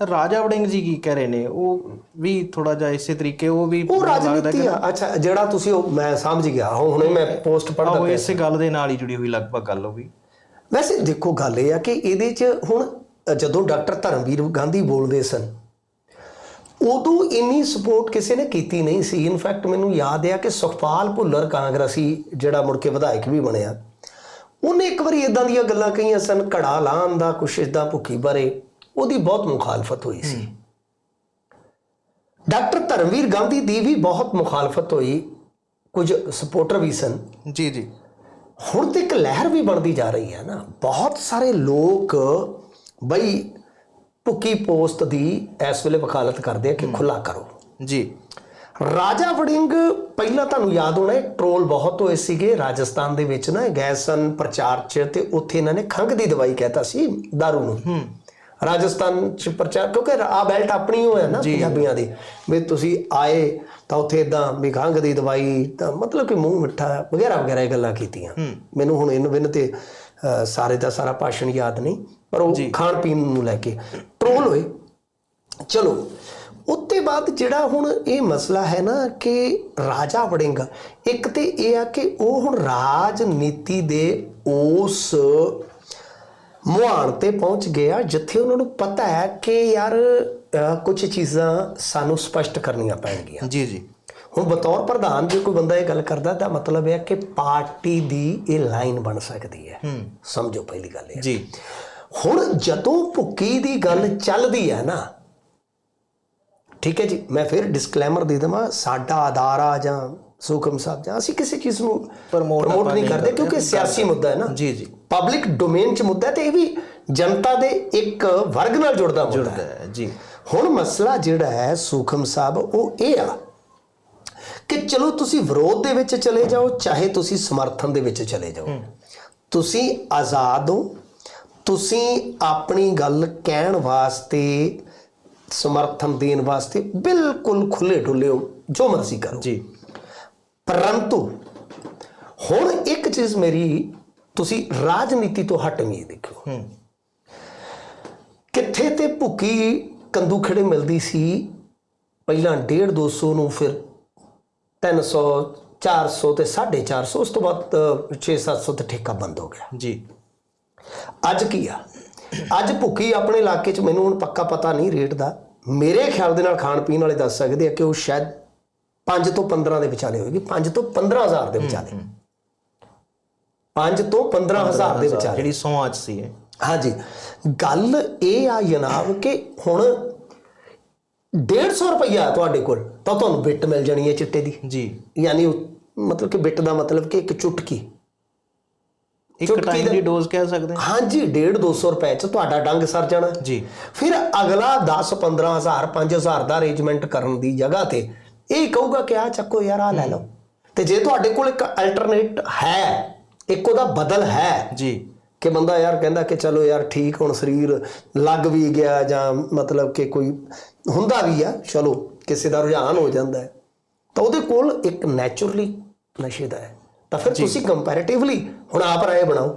ਰਾਜਾ ਵੜਿੰਗ ਜੀ ਕੀ ਕਹਿ ਰਹੇ ਨੇ? ਉਹ ਵੀ ਥੋੜਾ ਜਿਹਾ ਇਸੇ ਤਰੀਕੇ ਉਹ ਵੀ ਉਹ ਰਾਜਨੀਤੀ ਆ। ਅੱਛਾ ਜਿਹੜਾ ਤੁਸੀਂ ਉਹ ਮੈਂ ਸਮਝ ਗਿਆ। ਹੁਣ ਹੁਣੇ ਮੈਂ ਪੋਸਟ ਪੜ੍ਹਦਾ ਉਹ ਪਿਆ ਇਸੇ ਗੱਲ ਦੇ ਨਾਲ ਹੀ ਜੁੜੀ ਹੋਈ ਲਗਭਗ ਗੱਲ ਉਹ ਵੀ। ਵੈਸੇ ਦੇਖੋ ਗੱਲ ਇਹ ਆ ਕਿ ਇਹਦੇ 'ਚ ਹੁਣ ਜਦੋਂ ਡਾਕਟਰ ਧਰਮਵੀਰ ਗਾਂਧੀ ਬੋਲਦੇ ਸਨ ਉਦੋਂ ਇੰਨੀ ਸਪੋਰਟ ਕਿਸੇ ਨੇ ਕੀਤੀ ਨਹੀਂ ਸੀ। ਇਨਫੈਕਟ ਮੈਨੂੰ ਯਾਦ ਆ ਕਿ ਸੁਖਪਾਲ ਭੁੱਲਰ ਕਾਂਗਰਸੀ ਜਿਹੜਾ ਮੁੜ ਕੇ ਵਿਧਾਇਕ ਵੀ ਬਣਿਆ ਉਹਨੇ ਇੱਕ ਵਾਰੀ ਇਦਾਂ ਦੀਆਂ ਗੱਲਾਂ ਕਹੀਆਂ ਸਨ ਘੜਾ ਲਾਉਣ ਦਾ ਕੁਛ ਇਦਾਂ ਭੁੱਖੀ ਬਾਰੇ। ਉਹਦੀ ਬਹੁਤ ਮੁਖਾਲਫਤ ਹੋਈ ਸੀ। ਡਾਕਟਰ ਧਰਮਵੀਰ ਗਾਂਧੀ ਦੀ ਵੀ ਬਹੁਤ ਮੁਖਾਲਫਤ ਹੋਈ। ਕੁਝ ਸਪੋਰਟਰ ਵੀ ਸਨ। ਜੀ ਜੀ। ਹੁਣ ਤੇ ਇੱਕ ਲਹਿਰ ਵੀ ਬਣਦੀ ਜਾ ਰਹੀ ਹੈ ਨਾ। ਬਹੁਤ ਸਾਰੇ ਲੋਕ ਬਈ ਭੁੱਕੀ ਪੋਸਟ ਦੀ ਇਸ ਵੇਲੇ ਵਕਾਲਤ ਕਰਦੇ ਆ ਕਿ ਖੁੱਲਾ ਕਰੋ। ਜੀ। ਰਾਜਾ ਵੜਿੰਗ ਪਹਿਲਾਂ ਤੁਹਾਨੂੰ ਯਾਦ ਹੋਣਾ ਟ੍ਰੋਲ ਬਹੁਤ ਹੋਏ ਸੀਗੇ ਰਾਜਸਥਾਨ ਦੇ ਵਿੱਚ ਨਾ ਗਏ ਸਨ ਪ੍ਰਚਾਰ 'ਚ ਤੇ ਉੱਥੇ ਇਹਨਾਂ ਨੇ ਖੰਘ ਦੀ ਦਵਾਈ ਕਹਿਤਾ ਸੀ दारू ਨੂੰ। ਰਾਜਸਥਾਨ 'ਚ ਪ੍ਰਚਾਰ ਕਿਉਂਕਿ ਆ ਬੈਲਟ ਆਪਣੀ ਹੋਇਆ ਨਾ ਪੰਜਾਬੀਆਂ ਦੀ। ਵੀ ਤੁਸੀਂ ਆਏ ਤਾਂ ਉੱਥੇ ਇਦਾਂ ਵੀ ਖੰਘ ਦੀ ਦਵਾਈ ਤਾਂ ਮਤਲਬ ਕਿ ਮੂੰਹ ਮਿੱਠਾ ਵਗੈਰਾ ਵਗੈਰਾ ਇਹ ਗੱਲਾਂ ਕੀਤੀਆਂ। ਮੈਨੂੰ ਹੁਣ ਇਹਨ ਬਿਨ ਤੇ ਸਾਰੇ ਦਾ ਸਾਰਾ ਭਾਸ਼ਣ ਯਾਦ ਨਹੀਂ ਪਰ ਉਹ ਖਾਣ ਪੀਣ ਨੂੰ ਲੈ ਕੇ। ਟ੍ਰੋਲ ਹੋਏ। ਚਲੋ ਉੱਤੇ ਬਾਅਦ ਜਿਹੜਾ ਹੁਣ ਇਹ ਮਸਲਾ ਹੈ ਨਾ ਕਿ ਰਾਜਾ ਵੜਿੰਗ ਇੱਕ ਤੇ ਇਹ ਆ ਕਿ ਉਹ ਹੁਣ ਰਾਜਨੀਤੀ ਦੇ ਉਸ ਮੁਹਾਨ ਤੇ ਪਹੁੰਚ ਗਿਆ ਜਿੱਥੇ ਉਹਨਾਂ ਨੂੰ ਪਤਾ ਹੈ ਕਿ ਯਾਰ ਕੁਝ ਚੀਜ਼ਾਂ ਸਾਨੂੰ ਸਪਸ਼ਟ ਕਰਨੀਆਂ ਪੈਣਗੀਆਂ। ਜੀ ਜੀ। ਹੁਣ ਬਤੌਰ ਪ੍ਰਧਾਨ ਜੇ ਕੋਈ ਬੰਦਾ ਇਹ ਗੱਲ ਕਰਦਾ ਤਾਂ ਮਤਲਬ ਇਹ ਹੈ ਕਿ ਪਾਰਟੀ ਦੀ ਇਹ ਲਾਈਨ ਬਣ ਸਕਦੀ ਹੈ। ਸਮਝੋ ਪਹਿਲੀ ਗੱਲ ਇਹ ਜੀ। ਹੁਣ ਜਦੋਂ ਭੁੱਕੀ ਦੀ ਗੱਲ ਚੱਲਦੀ ਹੈ ਨਾ ਠੀਕ ਹੈ ਜੀ ਮੈਂ ਫਿਰ ਡਿਸਕਲੇਮਰ ਦੇ ਦਵਾਂ ਸਾਡਾ ਅਦਾਰਾ ਜਾਂ ਸੁਖਮ ਸਾਹਿਬ ਜਾਂ ਅਸੀਂ ਕਿਸੇ ਚੀਜ਼ ਨੂੰ ਪ੍ਰਮੋਟ ਨਹੀਂ ਕਰਦੇ ਕਿਉਂਕਿ ਸਿਆਸੀ ਮੁੱਦਾ ਹੈ ਨਾ। ਜੀ ਜੀ। ਪਬਲਿਕ ਡੋਮੇਨ 'ਚ ਮੁੱਦਾ ਤੇ ਇਹ ਵੀ ਜਨਤਾ ਦੇ ਇੱਕ ਵਰਗ ਨਾਲ ਜੁੜਦਾ ਮੁੱਦਾ ਹੈ ਜੀ। ਹੁਣ ਮਸਲਾ ਜਿਹੜਾ ਹੈ ਸੁਖਮ ਸਾਹਿਬ ਉਹ ਇਹ ਆ ਕਿ ਚਲੋ ਤੁਸੀਂ ਵਿਰੋਧ ਦੇ ਵਿੱਚ ਚਲੇ ਜਾਓ ਚਾਹੇ ਤੁਸੀਂ ਸਮਰਥਨ ਦੇ ਵਿੱਚ ਚਲੇ ਜਾਓ। ਤੁਸੀਂ ਆਜ਼ਾਦ ਹੋ ਤੁਸੀਂ ਆਪਣੀ ਗੱਲ ਕਹਿਣ ਵਾਸਤੇ ਸਮਰਥਨ ਦੇਣ ਵਾਸਤੇ ਬਿਲਕੁਲ ਖੁੱਲੇ ਡੁੱਲੇ ਹੋ ਜੋ ਮਰਜ਼ੀ ਕਰੋ। ਜੀ। ਪਰੰਤੂ ਹੁਣ ਇੱਕ ਚੀਜ਼ ਮੇਰੀ ਤੁਸੀਂ ਰਾਜਨੀਤੀ ਤੋਂ ਹਟਵੀਂ ਦੇਖੋ। ਹੂੰ। ਕਿੱਥੇ ਤੇ ਭੁੱਕੀ ਕੰਦੂ ਖੜੇ ਮਿਲਦੀ ਸੀ ਪਹਿਲਾਂ 1.5 200 ਨੂੰ ਫਿਰ 300 400 ਤੇ 450 ਉਸ ਤੋਂ ਬਾਅਦ 6 700 ਤੇ ਠੇਕਾ ਬੰਦ ਹੋ ਗਿਆ। ਜੀ। ਅੱਜ ਕੀ ਆ? ਅੱਜ ਭੁੱਕੀ ਆਪਣੇ ਇਲਾਕੇ 'ਚ ਮੈਨੂੰ ਹੁਣ ਪੱਕਾ ਪਤਾ ਨਹੀਂ ਰੇਟ ਦਾ। ਮੇਰੇ ਖਿਆਲ ਦੇ ਨਾਲ ਖਾਣ ਪੀਣ ਵਾਲੇ ਦੱਸ ਸਕਦੇ ਆ ਕਿ ਉਹ ਸ਼ਾਇਦ 5 ਤੋਂ 15 ਦੇ ਵਿਚਾਲੇ ਹੋਏਗੀ 5 ਤੋਂ 15000 ਦੇ ਵਿਚਾਲੇ। 5 ਤੋਂ 15000 ਦੇ ਵਿਚਾਲੇ। ਜਿਹੜੀ ਸੌਂ ਅੱਜ ਸੀ ਹਾਂਜੀ। ਗੱਲ ਇਹ ਆ ਜਨਾਬ ਕਿ ਹੁਣ 150 ਰੁਪਈਆ ਤੁਹਾਡੇ ਕੋਲ ਤਾਂ ਤੁਹਾਨੂੰ ਬਿੱਟ ਮਿਲ ਜਾਣੀ ਹੈ ਚਿੱਟੇ ਦੀ। ਜੀ। ਯਾਨੀ ਮਤਲਬ ਕਿ ਬਿੱਟ ਦਾ ਮਤਲਬ ਕਿ ਇੱਕ ਚੁਟਕੀ। ਇੱਕ ਟਾਈਮ ਦਾ- ਦੀ ਡੋਜ਼ ਕਹਿ ਸਕਦੇ ਹਾਂ। ਹਾਂਜੀ 1.5 200 ਰੁਪਏ ਚ ਤੁਹਾਡਾ ਡੰਗ ਸਰ ਜਾਣਾ। ਜੀ। ਫਿਰ ਅਗਲਾ 10 15000 5000 ਦਾ ਅਰੇਂਜਮੈਂਟ ਕਰਨ ਦੀ ਜਗ੍ਹਾ ਤੇ ਇਹ ਕਹੂਗਾ ਕਿ ਆ ਚੱਕੋ ਯਾਰ ਆ ਲੈ ਲਓ। ਤੇ ਜੇ ਤੁਹਾਡੇ ਕੋਲ ਇੱਕ ਅਲਟਰਨੇਟ ਹੈ ਇੱਕ ਉਹਦਾ ਬਦਲ ਹੈ ਜੀ। ਕਿ ਬੰਦਾ ਯਾਰ ਕਹਿੰਦਾ ਕਿ ਚਲੋ ਯਾਰ ਠੀਕ ਹੁਣ ਸਰੀਰ ਲੱਗ ਵੀ ਗਿਆ ਜਾਂ ਮਤਲਬ ਕਿ ਕੋਈ ਹੁੰਦਾ ਵੀ ਆ ਚਲੋ ਕਿਸੇ ਦਾ ਰੁਝਾਨ ਹੋ ਜਾਂਦਾ ਹੈ। ਤਾਂ ਉਹਦੇ ਕੋਲ ਇੱਕ ਨੇਚਰਲੀ ਨਸ਼ੇ ਦਾ ਹੈ। ਤਾਂ ਫਿਰ ਤੁਸੀਂ ਕੰਪੈਰੀਟਿਵਲੀ ਹੁਣ ਆਪ ਰਾਏ ਬਣਾਓ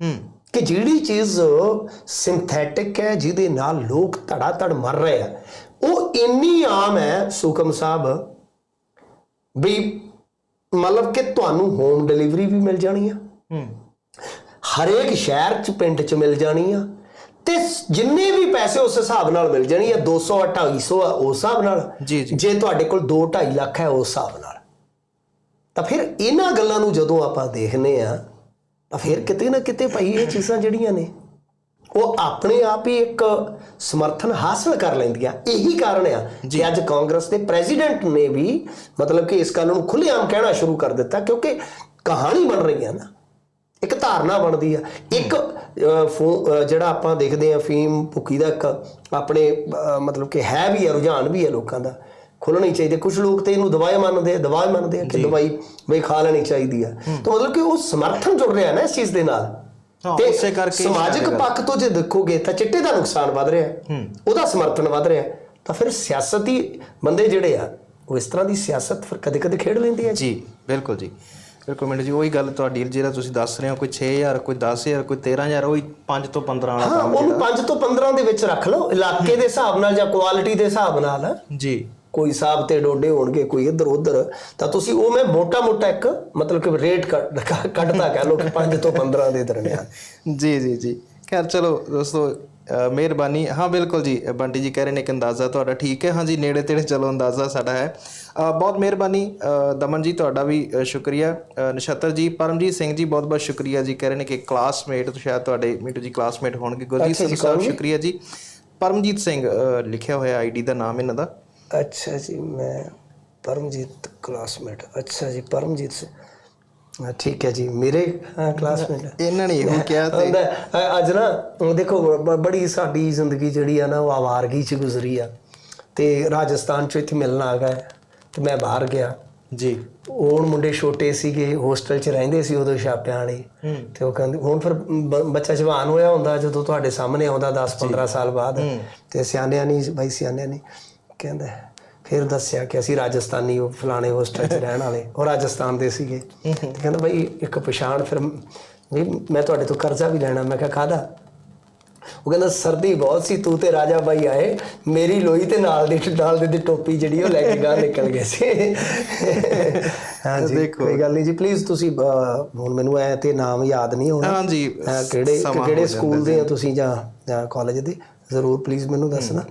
ਹੂੰ। ਕਿ ਜਿਹੜੀ ਚੀਜ਼ ਸਿੰਥੈਟਿਕ ਹੈ ਜਿਹਦੇ ਨਾਲ ਲੋਕ ਧੜਾ ਧੜ ਮਰ ਰਹੇ ਆ ਉਹ ਇੰਨੀ ਆਮ ਹੈ ਸੁਖਮ ਸਾਹਿਬ ਵੀ ਮਤਲਬ ਕਿ ਤੁਹਾਨੂੰ ਹੋਮ ਡਿਲੀਵਰੀ ਵੀ ਮਿਲ ਜਾਣੀ ਆ। ਹੂੰ। ਹਰੇਕ ਸ਼ਹਿਰ ਚ ਪਿੰਡ ਚ ਮਿਲ ਜਾਣੀ ਆ। ਤੇ ਜਿੰਨੇ ਵੀ ਪੈਸੇ ਉਸ ਹਿਸਾਬ ਨਾਲ ਮਿਲ ਜਾਣੀ ਆ 200 250 ਆ ਉਸ ਹਿਸਾਬ ਨਾਲ। ਜੀ, ਜੀ। ਜੇ ਤੁਹਾਡੇ ਕੋਲ 2 2.5 ਲੱਖ ਹੈ ਉਸ ਹਿਸਾਬ ਨਾਲ। ਤਾਂ ਫਿਰ ਇਹਨਾਂ ਗੱਲਾਂ ਨੂੰ ਜਦੋਂ ਆਪਾਂ ਦੇਖਨੇ ਆ ਤਾਂ ਫਿਰ ਕਿਤੇ ਨਾ ਕਿਤੇ ਭਾਈ ਇਹ ਚੀਜ਼ਾਂ ਜਿਹੜੀਆਂ ਨੇ ਉਹ ਆਪਣੇ ਆਪ ਹੀ ਇੱਕ ਸਮਰਥਨ ਹਾਸਲ ਕਰ ਲੈਂਦੀਆਂ। ਇਹੀ ਕਾਰਨ ਆ ਕਿ ਅੱਜ ਕਾਂਗਰਸ ਦੇ ਪ੍ਰੈਜ਼ੀਡੈਂਟ ਨੇ ਵੀ ਮਤਲਬ ਕਿ ਇਸ ਗੱਲ ਨੂੰ ਖੁੱਲ੍ਹੇਆਮ ਕਹਿਣਾ ਸ਼ੁਰੂ ਕਰ ਦਿੱਤਾ ਕਿਉਂਕਿ ਕਹਾਣੀ ਬਣ ਰਹੀ ਹੈ ਨਾ। ਇੱਕ ਧਾਰਨਾ ਬਣਦੀ ਆ। ਇੱਕ ਜਿਹੜਾ ਆਪਾਂ ਦੇਖਦੇ ਆ ਫੀਮ ਭੁੱਕੀ ਦਾ ਇੱਕ ਆਪਣੇ ਮਤਲਬ ਕਿ ਹੈ ਵੀ ਆ ਰੁਝਾਨ ਵੀ ਆ ਲੋਕਾਂ ਦਾ। ਖੁੱਲਣੀ ਚਾਹੀਦੀ ਕੁਝ ਲੋਕ ਤੇ ਇਹਨੂੰ ਦਵਾਈ ਮੰਨਦੇ ਆ ਦਵਾਈ ਮੰਨਦੇ ਆ ਕਿ ਦਵਾਈ ਬਈ ਖਾ ਲੈਣੀ ਚਾਹੀਦੀ ਆ। ਤਾਂ ਮਤਲਬ ਕਿ ਉਹ ਸਮਰਥਨ ਜੁੜ ਰਿਹਾ ਨਾ ਇਸ ਚੀਜ਼ ਦੇ ਨਾਲ। ਤੇ ਉਸੇ ਕਰਕੇ ਸਮਾਜਿਕ ਪੱਖ ਤੋਂ ਜੇ ਦੇਖੋਗੇ ਤਾਂ ਚਿੱਟੇ ਦਾ ਨੁਕਸਾਨ ਵੱਧ ਰਿਹਾ ਹੈ। ਉਹਦਾ ਸਮਰਥਨ ਵੱਧ ਰਿਹਾ। ਤਾਂ ਫਿਰ ਸਿਆਸਤੀ ਬੰਦੇ ਜਿਹੜੇ ਆ ਉਹ ਇਸ ਤਰ੍ਹਾਂ ਦੀ ਸਿਆਸਤ ਫਿਰ ਕਦੇ-ਕਦੇ ਖੇਡ ਲੈਂਦੇ ਆ ਜੀ। ਬਿਲਕੁਲ ਜੀ। ਬਿਲਕੁਲ ਮਿੰਟ ਜੀ ਉਹੀ ਗੱਲ ਤੁਹਾਡੀ ਜਿਹੜਾ ਤੁਸੀਂ ਦੱਸ ਰਹੇ ਹੋ ਕੋਈ 6000 ਕੋਈ 10000 ਕੋਈ 13000 ਉਹੀ 5 ਤੋਂ 15 ਵਾਲਾ ਹਾਂ ਉਹਨੂੰ 5 ਤੋਂ 15 ਦੇ ਵਿੱਚ ਰੱਖ ਲਓ ਇਲਾਕੇ ਦੇ ਹਿਸਾਬ ਨਾਲ ਜਾਂ ਕੁਆਲਿਟੀ ਦੇ ਹਿਸਾਬ ਨਾਲ। ਜੀ। ਕੋਈ ਹਿਸਾਬ ਤੇ ਡੋਡੇ ਹੋਣਗੇ ਕੋਈ ਇੱਧਰ ਉੱਧਰ ਤਾਂ ਤੁਸੀਂ ਉਹ ਮੈਂ ਮੋਟਾ ਮੋਟਾ ਇੱਕ ਮਤਲਬ ਕਿ ਰੇਟ ਕੱਢਦਾ ਕਹਿ ਲਓ ਕਿ 5 ਤੋਂ 15 ਦੇ ਦਰਮਿਆਨ। ਜੀ ਜੀ ਜੀ। ਖੈਰ ਚਲੋ ਦੋਸਤੋ ਮਿਹਰਬਾਨੀ। ਹਾਂ ਬਿਲਕੁਲ ਜੀ ਬੰਟੀ ਜੀ ਕਹਿ ਰਹੇ ਨੇ ਕਿ ਅੰਦਾਜ਼ਾ ਤੁਹਾਡਾ ਠੀਕ ਹੈ। ਹਾਂ ਜੀ ਨੇੜੇ ਤੇੜੇ ਚਲੋ ਅੰਦਾਜ਼ਾ ਸਾਡਾ ਹੈ। ਬਹੁਤ ਮਿਹਰਬਾਨੀ ਦਮਨ ਜੀ ਤੁਹਾਡਾ ਵੀ ਸ਼ੁਕਰੀਆ। ਨਛੱਤਰ ਜੀ ਪਰਮਜੀਤ ਸਿੰਘ ਜੀ ਬਹੁਤ ਬਹੁਤ ਸ਼ੁਕਰੀਆ ਜੀ। ਕਹਿ ਰਹੇ ਨੇ ਕਿ ਕਲਾਸਮੇਟ ਸ਼ਾਇਦ ਤੁਹਾਡੇ ਮਿੰਟੂ ਜੀ ਕਲਾਸਮੇਟ ਹੋਣਗੇ। ਗੁਰਜੀਤ ਸਿੰਘ ਸਾਹਿਬ ਸ਼ੁਕਰੀਆ ਜੀ। ਪਰਮਜੀਤ ਸਿੰਘ ਲਿਖਿਆ ਹੋਇਆ ਆਈਡੀ ਦਾ ਨਾਮ ਇਹਨਾਂ ਦਾ। ਅੱਛਾ ਜੀ ਮੈਂ ਪਰਮਜੀਤ ਕਲਾਸਮੇਟ ਅੱਛਾ ਜੀ ਪਰਮਜੀਤ ਹਾਂ, ਠੀਕ ਹੈ ਜੀ ਮੇਰੇ ਕਲਾਸਮੇਟ ਇਹਨਾਂ ਨੇ ਇਹੋ ਕਿਹਾ ਤੇ ਅੱਜ ਨਾ ਦੇਖੋ ਬੜੀ ਸਾਡੀ ਜ਼ਿੰਦਗੀ ਜਿਹੜੀ ਆ ਨਾ ਉਹ ਆਵਾਰਗੀ ਚ ਗੁਜ਼ਰੀ ਆ। ਤੇ ਰਾਜਸਥਾਨ ਚ ਇੱਥੇ ਮਿਲਣ ਆ ਗਏ। ਤੇ ਮੈਂ ਬਾਹਰ ਗਿਆ। ਜੀ। ਹੁਣ ਮੁੰਡੇ ਛੋਟੇ ਸੀਗੇ ਹੋਸਟਲ 'ਚ ਰਹਿੰਦੇ ਸੀ ਉਦੋਂ ਛਾਪਿਆਂ ਵਾਲੇ। ਤੇ ਉਹ ਕਹਿੰਦੇ ਹੁਣ ਫਿਰ ਬੱਚਾ ਜਵਾਨ ਹੋਇਆ ਹੁੰਦਾ ਜਦੋਂ ਤੁਹਾਡੇ ਸਾਹਮਣੇ ਆਉਂਦਾ 10 15 ਸਾਲ ਬਾਅਦ। ਤੇ ਸਿਆਣਿਆਂ ਨਹੀਂ ਬਾਈ ਸਿਆਣਿਆਂ ਨਹੀਂ ਕਹਿੰਦਾ ਫਿਰ ਦੱਸਿਆ ਕਿ ਅਸੀਂ ਰਾਜਸਥਾਨੀ ਉਹ ਫਲਾਣੇ ਹੋਸਟਲ 'ਚ ਰਹਿਣ ਵਾਲੇ ਉਹ ਰਾਜਸਥਾਨ ਦੇ ਸੀਗੇ। ਤੇ ਕਹਿੰਦਾ ਬਾਈ ਇੱਕ ਪਛਾਣ ਫਿਰ ਵੀ ਮੈਂ ਤੁਹਾਡੇ ਤੋਂ ਕਰਜ਼ਾ ਵੀ ਲੈਣਾ। ਮੈਂ ਕਿਹਾ ਕਾਹਦਾ? ਉਹ ਕਹਿੰਦਾ ਸਰਦੀ ਬਹੁਤ ਸੀ ਤੂੰ ਤੇ ਰਾਜਾ ਬਾਈ ਆਏ ਮੇਰੀ ਲੋਈ ਤੇ ਨਾਲ ਦੀ ਨਾਲ ਦੀ ਦੀ ਟੋਪੀ ਜਿਹੜੀ ਉਹ ਲੈ ਕੇ ਗਾਂ ਨਿਕਲ ਗਏ ਸੀ। ਹਾਂਜੀ ਕੋਈ ਗੱਲ ਨਹੀਂ ਜੀ ਪਲੀਜ਼ ਤੁਸੀਂ ਹੁਣ ਮੈਨੂੰ ਐ ਤੇ ਨਾਮ ਯਾਦ ਨਹੀਂ ਹੋਣਾ। ਹਾਂ ਜੀ ਅਹ, ਕਿਹੜੇ ਕਿਹੜੇ ਸਕੂਲ ਦੇ ਆ ਤੁਸੀਂ ਜਾਂ ਕਾਲਜ ਦੇ? ਜ਼ਰੂਰ ਪਲੀਜ਼ ਮੈਨੂੰ ਦੱਸਣਾ।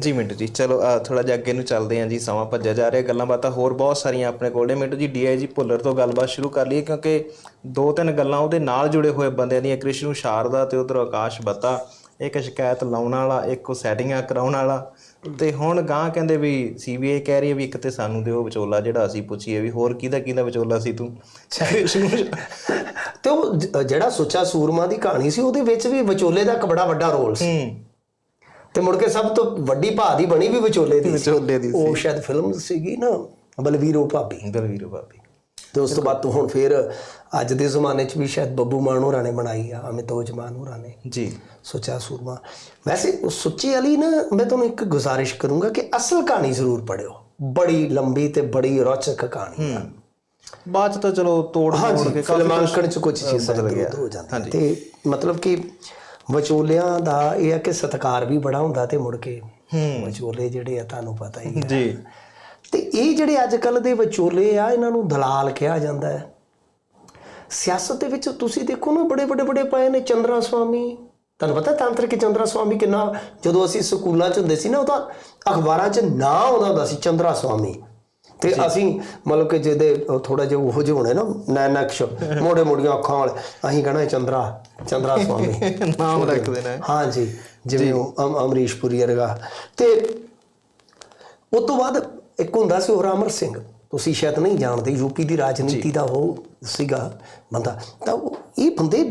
ਜੀ ਮਿੰਟੂ ਜੀ ਚਲੋ ਥੋੜਾ ਜਿਹਾ ਅੱਗੇ ਨੂੰ ਚੱਲਦੇ ਹਾਂ ਜੀ ਸਮਾਂ ਭੱਜਿਆ ਜਾ ਰਿਹਾ ਗੱਲਾਂ ਬਾਤਾਂ ਹੋਰ ਬਹੁਤ ਸਾਰੀਆਂ ਆਪਣੇ ਕੋਲ ਨੇ। ਮਿੰਟੂ ਜੀ ਡੀਆਈਜੀ ਭੁੱਲਰ ਤੋਂ ਗੱਲਬਾਤ ਸ਼ੁਰੂ ਕਰ ਲਈਏ ਕਿਉਂਕਿ ਦੋ ਤਿੰਨ ਗੱਲਾਂ ਉਹਦੇ ਨਾਲ ਜੁੜੇ ਹੋਏ ਬੰਦਿਆਂ ਦੀਆਂ ਕ੍ਰਿਸ਼ਨੂ ਸ਼ਾਰਦਾ ਤੇ ਉਧਰ ਆਕਾਸ਼ ਬੱਤਾ ਇੱਕ ਸ਼ਿਕਾਇਤ ਲਾਉਣ ਵਾਲਾ ਇੱਕ ਉਹ ਸੈਟਿੰਗਾਂ ਕਰਾਉਣ ਵਾਲਾ। ਤੇ ਹੁਣ ਗਾਂ ਕਹਿੰਦੇ ਵੀ ਸੀਬੀਆਈ ਕਹਿ ਰਹੀ ਹੈ ਵੀ ਇੱਕ ਤੇ ਸਾਨੂੰ ਦਿਓ ਵਿਚੋਲਾ ਜਿਹੜਾ ਅਸੀਂ ਪੁੱਛੀਏ ਵੀ ਹੋਰ ਕਿਹਦਾ ਕਿਹਦਾ ਵਿਚੋਲਾ ਸੀ ਤੂੰ? ਤੇ ਉਹ ਜਿਹੜਾ ਸੁੱਚਾ ਸੂਰਮਾ ਦੀ ਕਹਾਣੀ ਸੀ ਉਹਦੇ ਵਿੱਚ ਵੀ ਵਿਚੋਲੇ ਦਾ ਇੱਕ ਬੜਾ ਵੱਡਾ ਰੋਲ ਸੀ। ਹੂੰ। ਤੇ ਮੁੜ ਕੇ ਸਭ ਤੋਂ ਵੱਡੀ ਭਾ ਦੀ ਬਣੀ ਵੀ ਵਿਚੋਲੇ ਦੀ। ਵਿਚੋਲੇ ਦੀ ਉਹ ਸ਼ਾਇਦ ਫਿਲਮ ਸੀਗੀ ਨਾ ਬਲਵੀਰੋ ਭਾਬੀ। ਦਲਵੀਰ ਬਾਬੀ ਤੇ ਉਸ ਤੋਂ ਬਾਅਦ ਤੋਂ ਹੁਣ ਫਿਰ ਅੱਜ ਦੇ ਜ਼ਮਾਨੇ 'ਚ ਵੀ ਸ਼ਾਇਦ ਬੱਬੂ ਮਾਨ ਹੋਰਾਂ ਨੇ ਬਣਾਈ ਆ ਅਮਿਤੋਜ ਮਾਨ ਹੋਰਾਂ ਨੇ ਜੀ। ਸੁੱਚਾ ਸੂਰਮਾ। ਵੈਸੇ ਸੁੱਚੇ ਵਾਲੀ ਨਾ ਮੈਂ ਤੁਹਾਨੂੰ ਇੱਕ ਗੁਜ਼ਾਰਿਸ਼ ਕਰੂੰਗਾ ਕਿ ਅਸਲ ਕਹਾਣੀ ਜ਼ਰੂਰ ਪੜਿਓ। ਬੜੀ ਲੰਬੀ ਤੇ ਬੜੀ ਰੌਚਕ ਕਹਾਣੀ ਆ। ਬਾਅਦ ਚ ਤਾਂ ਚਲੋ ਤੋੜ ਮੋੜ ਕੇ ਕਾਫੀ ਫਿਲਮਾਂਕਣ 'ਚ ਕੁਝ ਚੀਜ਼ਾਂ ਬਦਲ ਗਿਆ। ਤੇ ਮਤਲਬ ਕਿ ਵਿਚੋਲਿਆਂ ਦਾ ਇਹ ਹੈ ਕਿ ਸਤਕਾਰ ਵੀ ਬੜਾ ਹੁੰਦਾ ਤੇ ਮੁੜ ਕੇ ਵਿਚੋਲੇ ਜਿਹੜੇ ਆ ਤੁਹਾਨੂੰ ਪਤਾ ਹੀ ਹੈ ਜੀ। ਤੇ ਇਹ ਜਿਹੜੇ ਅੱਜ ਕੱਲ ਦੇ ਵਿਚੋਲੇ ਆ ਇਹਨਾਂ ਨੂੰ ਦਲਾਲ ਕਿਹਾ ਜਾਂਦਾ ਹੈ। ਸਿਆਸਤ ਦੇ ਵਿੱਚ ਤੁਸੀਂ ਦੇਖੋ ਨਾ ਬੜੇ ਬੜੇ ਬੜੇ ਪਏ ਨੇ ਚੰਦਰਾ ਸਵਾਮੀ ਤੁਹਾਨੂੰ ਪਤਾ ਤੰਤਰਿਕ ਚੰਦਰਾ ਸਵਾਮੀ ਕਿੰਨਾ ਜਦੋਂ ਅਸੀਂ ਸਕੂਲਾਂ 'ਚ ਹੁੰਦੇ ਸੀ ਨਾ ਉਹਦਾ ਅਖਬਾਰਾਂ 'ਚ ਨਾਂ ਆਉਂਦਾ ਹੁੰਦਾ ਸੀ ਚੰਦਰਾ ਸਵਾਮੀ ਤੇ ਅਸੀਂ ਮਤਲਬ ਕਿ ਜਿਹਦੇ ਥੋੜਾ ਜਿਹਾ ਉਹੋ ਜਿਹੇ ਹੋਣੇ ਨਾ ਨੈਨਕਸ਼ ਮੋੜੇ ਮੋੜੀਆਂ ਅੱਖਾਂ ਵਾਲੇ ਅਸੀਂ ਕਹਣਾ ਚੰਦਰਾ ਚੰਦਰਾ ਸਵਾਮੀ ਨਾਮ ਰੱਖ ਦੇਣਾ। ਹੈ। ਹਾਂਜੀ ਜਿਵੇਂ ਉਹ ਅਮ- ਅਮਰੀਸ਼ ਪੁਰੀ ਵਰਗਾ। ਤੇ ਉਸ ਤੋਂ ਬਾਅਦ ਇੱਕ ਹੁੰਦਾ ਸੀ ਹੋਰ ਅਮਰ ਸਿੰਘ। ਤੁਸੀਂ ਸ਼ਾਇਦ ਨਹੀਂ ਜਾਣਦੇ ਯੂਪੀ ਦੀ ਰਾਜਨੀਤੀ ਦਾ ਉਹ ਸੀਗਾ ਬੰਦਾ। ਤਾਂ ਇਹ ਬੰਦੇ